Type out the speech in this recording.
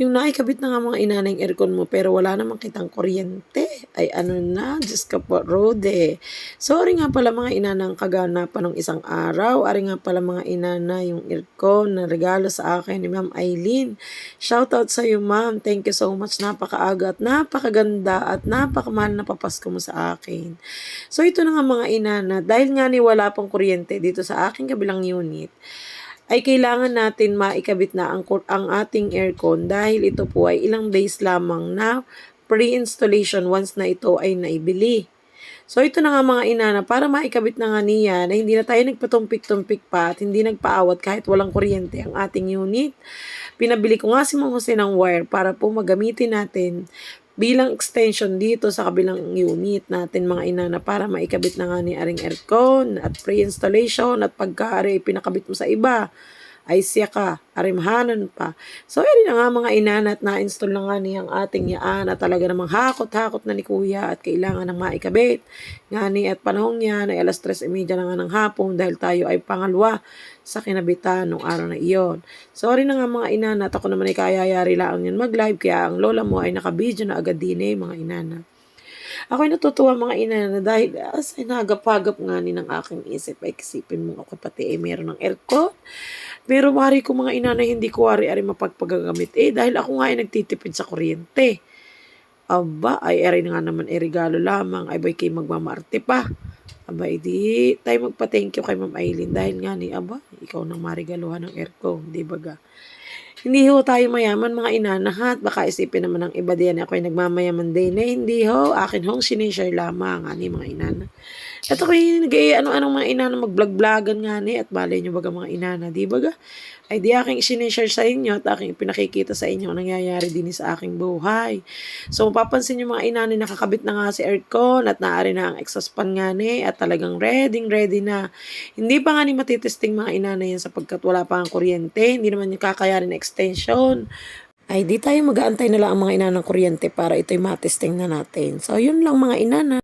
Yung naikabit na nga mga inanay yung aircon mo pero wala namang kitang kuryente. Ay ano na, Diyos ka po, Rode. Sorry nga pala mga inanang kaganapan ng isang araw. Ari nga pala mga inana yung aircon na regalo sa akin ni Ma'am Eileen. Shoutout sa iyo ma'am. Thank you so much. Napakaaga at napakaganda at napakamahal na papasko mo sa akin. So ito na nga mga inana. Dahil nga ni wala pang kuryente dito sa aking kabilang unit ay kailangan natin maikabit na ang, ang ating aircon dahil ito po ay ilang days lamang na pre-installation once na ito ay naibili. So ito na nga mga inana, para maikabit na nga niya na hindi na tayo nagpatumpik-tumpik pa at hindi nagpaawat kahit walang kuryente ang ating unit. Pinabili ko nga si Mang Jose ng wire para po magamitin natin bilang extension dito sa kabilang unit natin mga inana para maikabit na nga ni aring aircon at pre-installation at pagkaari pinakabit mo sa iba siya ka, arimhanan pa. So, yun na nga mga inana at na-install na nga niyang ating yaan at talaga namang hakot-hakot na ni kuya at kailangan ng maikabit. Nga ni at panahon niya na alas 3.30 na nga ng hapon dahil tayo ay pangalwa sa kinabitan nung araw na iyon. Sorry na nga mga inana at ako naman ay kayayari lang yan mag-live kaya ang lola mo ay nakabidyo na agad din eh mga inana. Ako'y natutuwa mga inana dahil as ay nagapagap nga ni ng aking isip ay kisipin mo ako pati ay meron ng aircon. Pero wari ko mga inana hindi ko wari-ari mapagpagagamit eh dahil ako nga ay nagtitipid sa kuryente. Aba, ay eri nga naman ay regalo lamang ay bay kay magmamarte pa. Aba, edi tayo magpa-thank you kay Ma'am Aileen dahil nga ni, aba, ikaw nang marigaluhan ng aircon, di ba ga? Hindi ho tayo mayaman mga inana ha, at baka isipin naman ng iba diyan ako ay nagmamayaman din eh. Hindi ho, akin hong sinishare lamang ani mga inana. At ako yung nag ano-anong mga inana mag-vlog-vlogan nga ni at balay nyo baga mga inana, di ba ga? Ay di aking sinishare sa inyo at aking pinakikita sa inyo ang nangyayari din sa aking buhay. So mapapansin nyo mga inana nakakabit na nga si aircon at naari na ang exhaust fan nga ni at talagang ready ready na. Hindi pa nga ni matitesting mga inana yan sapagkat wala pa ang kuryente, hindi naman yung kakayanin na extension. Ay di tayo mag-aantay na lang ang mga inanang kuryente para ito'y matesting na natin. So yun lang mga inana.